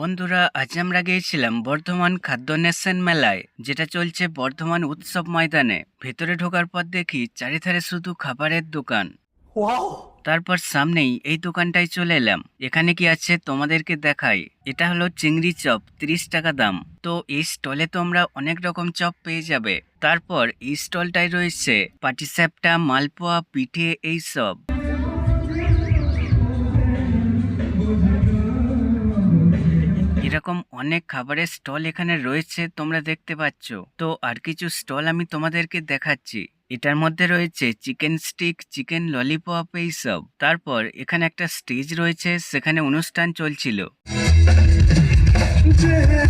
বন্ধুরা আজ আমরা গিয়েছিলাম বর্ধমান খাদ্য নেশন মেলায় যেটা চলছে বর্ধমান উৎসব ময়দানে। ভেতরে ঢোকার পর দেখি চারিধারে শুধু খাবারের দোকান। তারপর সামনেই এই দোকানটায় চলে এলাম। এখানে কি আছে তোমাদেরকে দেখাই। এটা হলো চিংড়ি চপ তিরিশ টাকা দাম। তো এই স্টলে তোমরা অনেক রকম চপ পেয়ে যাবে। তারপর এই স্টলটায় রয়েছে পাটিসাপটা মালপোয়া পিঠে এইসব এরকম অনেক খাবারের স্টল এখানে রয়েছে তোমরা দেখতে পাচ্ছ তো আর কিছু স্টল আমি তোমাদেরকে দেখাচ্ছি এটার মধ্যে রয়েছে চিকেন স্টিক চিকেন ললিপপ এইসব তারপর এখানে একটা স্টেজ রয়েছে সেখানে অনুষ্ঠান চলছিল चेहरा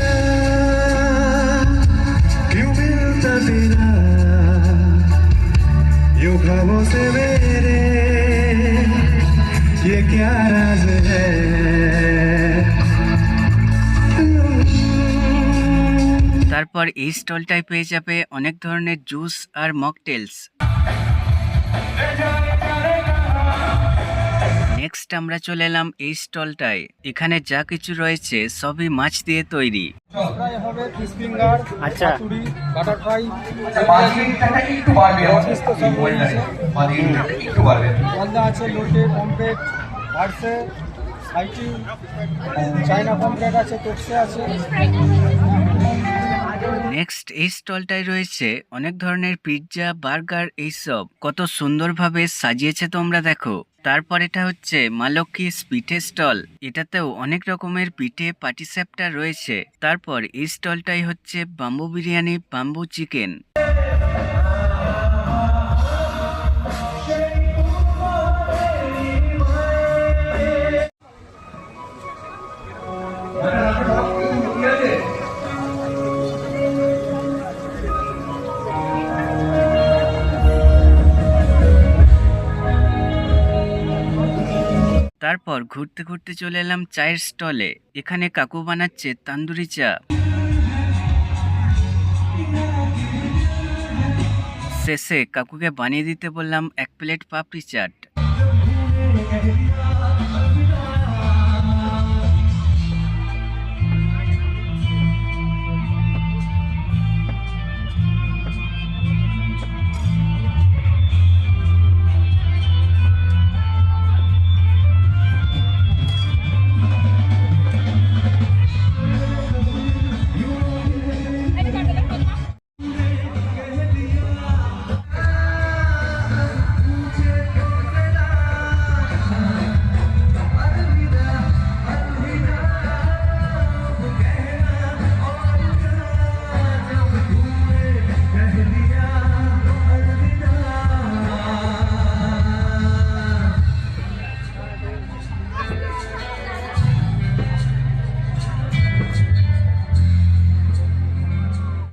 क्यों मिलता तेरा यूं ख्वाबों से मेरे ये क्या राज है তারপর এই স্টলটায় পেয়ে যাবে অনেক ধরনের জুস আর মকটেলস। নেক্সট আমরা চলে এলাম এই স্টলটায়। এখানে যা কিছু রয়েছে সবই মাছ দিয়ে তৈরি। আচ্ছা। চাইনা পমপ্লেট তোপসে আছে। নেক্সট এই স্টলটায় রয়েছে অনেক ধরনের পিৎজা, বার্গার এইসব। কত সুন্দরভাবে সাজিয়েছে তোমরা দেখো। তারপর এটা হচ্ছে মালক্ষী স্পিঠে পিঠে স্টল। এটাতেও অনেক রকমের পিঠে পাটিসাপটা রয়েছে। তারপর এই স্টলটাই হচ্ছে বাম্বু বিরিয়ানি, বাম্বু চিকেন। তারপর ঘুরতে ঘুরতে চলে এলাম চায়ের স্টলে। এখানে কাকু বানাচ্ছে তান্দুরি চা। শেষে কাকুকে বানিয়ে দিতে বললাম এক প্লেট পাপড়ি চাট।